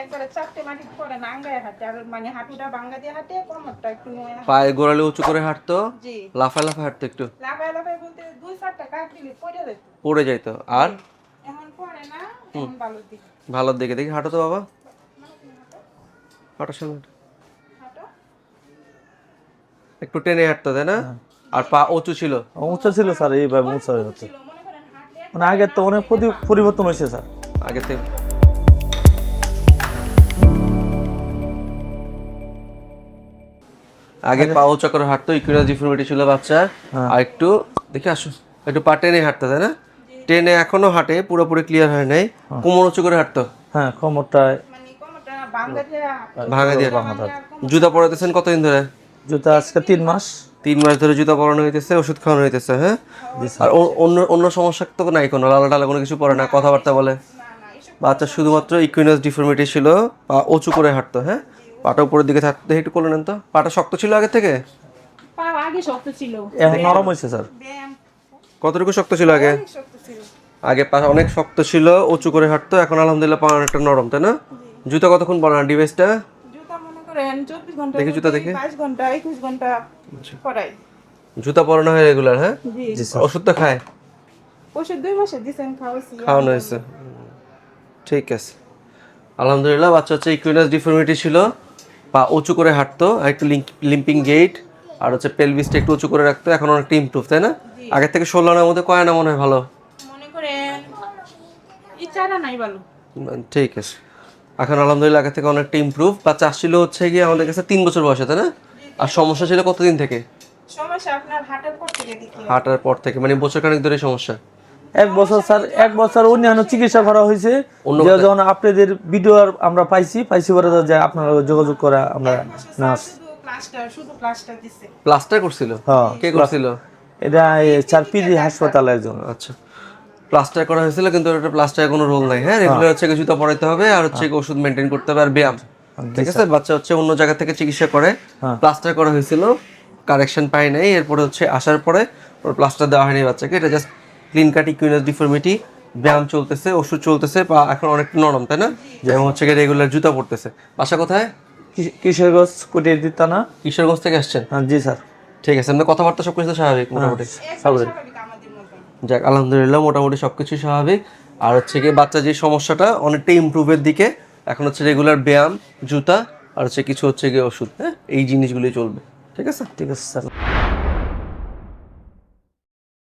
একবারে চারটে মাটি পরে না আঙ্গায় আর মানে হাঁটুটা বাঙ্গা দিয়ে হাঁটে কোমরটা একটু নোয়া পায়ে গোড়ালে উঁচু করে হাঁটতো? জি। লাফায় লাফায় হাঁটতো একটু? লাফায় লাফায় বলতে দুই চারটা কাঠ দিলে পড়ে যেত পড়ে যাইতো আর? এখন পড়ে না এখন বালুর দিকে। ভালোর দিকে। দেখি হাঁটো তো বাবা। সামনে হাঁটো। হাঁটো। একটু টেনে হাঁটতো তাই না? আর পা উঁচু ছিল? উঁচু ছিল স্যার এইভাবে উঁচা হয়ে যাচ্ছে। ছিল মনে করেন হাঁটলে মানে আগের তো অনেক পরিবর্তন হয়েছে স্যার। আগের থেকে। আগে পা উঁচা করে হাঁটতো ইকুইনাস ডিফর্মিটি ছিল বাচ্চার আর একটু দেখে আসো। একটু পা টেনে হাঁটতো তাই না? টেনে এখনও হাঁটে পুরোপুরি ক্লিয়ার হয় নাই। কোমর উঁচু করে হাঁটতো। হ্যাঁ কোমরটায় মানে ভাঙা দিয়ে জুতা পরাইতেছেন কতদিন ধরে? জুতা আজকে তিন মাস। তিন মাস ধরে জুতা পরানো হইতেছে ওষুধ খাওয়ানো হইতেছে হ্যাঁ? আর অন্য অন্য সমস্যা তো নাই কোনো লালা টালা কোনো কিছু পড়ে না কথাবার্তা বলে। বাচ্চা শুধুমাত্র ইকুইনাস ডিফর্মিটি ছিল পা উঁচু করে হাঁটতো হ্যাঁ? পাটা উপরের দিকে থাকতে একটু করে নেন তো? পাটা শক্ত ছিল আগে থেকে? পা আগে শক্ত ছিল। এখন নরম হয়েছে স্যার। কতটুকু শক্ত ছিল আগে? অনেক শক্ত ছিল। আগে পা অনেক শক্ত ছিল উঁচু করে হাঁটতো এখন আলহামদুলিল্লাহ পা অনেকটা নরম তাই না? জুতা কতক্ষণ পরা ডিভাইসটা? জুতা মনে করেন চব্বিশ ঘণ্টা দেখি জুতা দেখি। বাইশ ঘণ্টা একুশ ঘণ্টা পড়াই জুতা পরানো হয় রেগুলার হ্যাঁ? ওষুধ তো খায়? ওষুধ দুই মাসে দিছেন খাওয়ানো হয়েছে। ঠিক আছে। আলহামদুলিল্লাহ বাচ্চা হচ্ছে ইকুইনাস ডিফর্মিটি ছিল। পা উঁচু করে হাঁটতো একটু লিম্পিং গেট আর হচ্ছে পেলভিসটা একটু উঁচু করে রাখতো এখন অনেকটা ইমপ্রুভ তাই না? আগের থেকে ষোলো আনার মধ্যে কয় আনা মনে হয় ভালো? মনে ঠিক আছে। এখন আলহামদুলিল্লাহ আগের থেকে অনেকটা ইমপ্রুভ বাচ্চা আসছিল হচ্ছে গিয়ে আমাদের কাছে তিন বছর বয়সে তাই না? আর সমস্যা ছিল কতদিন থেকে? সমস্যা আপনার হাটের পর থেকে দেখি। হাঁটার পর থেকে মানে বছর খানিক ধরে সমস্যা। এক বছর স্যার এক বছর অন্যান্য চিকিৎসা করা হয়েছে। যখন আপনাদের ভিডিও আমরা পাইছি পাইছি পরে যে আপনারা যোগাযোগ করা আমরা নার্স প্লাস্টার প্লাস্টার প্লাস্টার করছিল? হ্যাঁ। কে করছিল? এটা চার পিজি হাসপাতালে একজন। আচ্ছা। প্লাস্টার করা হয়েছিল কিন্তু ওটা প্লাস্টারের কোনো রোল নাই হ্যাঁ? রেগুলার হচ্ছে কি জুতা পরাইতে হবে আর হচ্ছে ওষুধ মেনটেন করতে হবে আর ব্যায়াম। ঠিক আছে? বাচ্চা হচ্ছে অন্য জায়গা থেকে চিকিৎসা করে। হ্যাঁ। প্লাস্টার করা হয়েছিল কারেকশন পাই নাই এরপরে হচ্ছে আসার পরে ওর প্লাস্টার দেওয়া হয়নি বাচ্চাকে এটা just clean cut equinus deformity ব্যায়াম চলতেছে ওষুধ চলতেছে বা এখন অনেক নরম তাই না? যেমন হচ্ছে রেগুলার জুতা পড়তেছে বাসা কোথায়? কিশোরগঞ্জ কুটির দিতানা কিশোরগঞ্জ থেকে আসছেন? হ্যাঁ জি স্যার। ঠিক আছে আপনার কথাবার্তা সব কিছু স্বাভাবিক মোটামুটি। একদম স্বাভাবিক। যাক আলহামদুলিল্লাহ মোটামুটি সব কিছুই স্বাভাবিক। আর হচ্ছে কি বাচ্চা যে সমস্যাটা অনেকটা ইমপ্রুভের দিকে। এখন হচ্ছে রেগুলার ব্যায়াম জুতা আর হচ্ছে কিছু হচ্ছে গিয়ে ওষুধ হ্যাঁ? এই জিনিসগুলোই চলবে। ঠিক আছে? ঠিক আছে স্যার।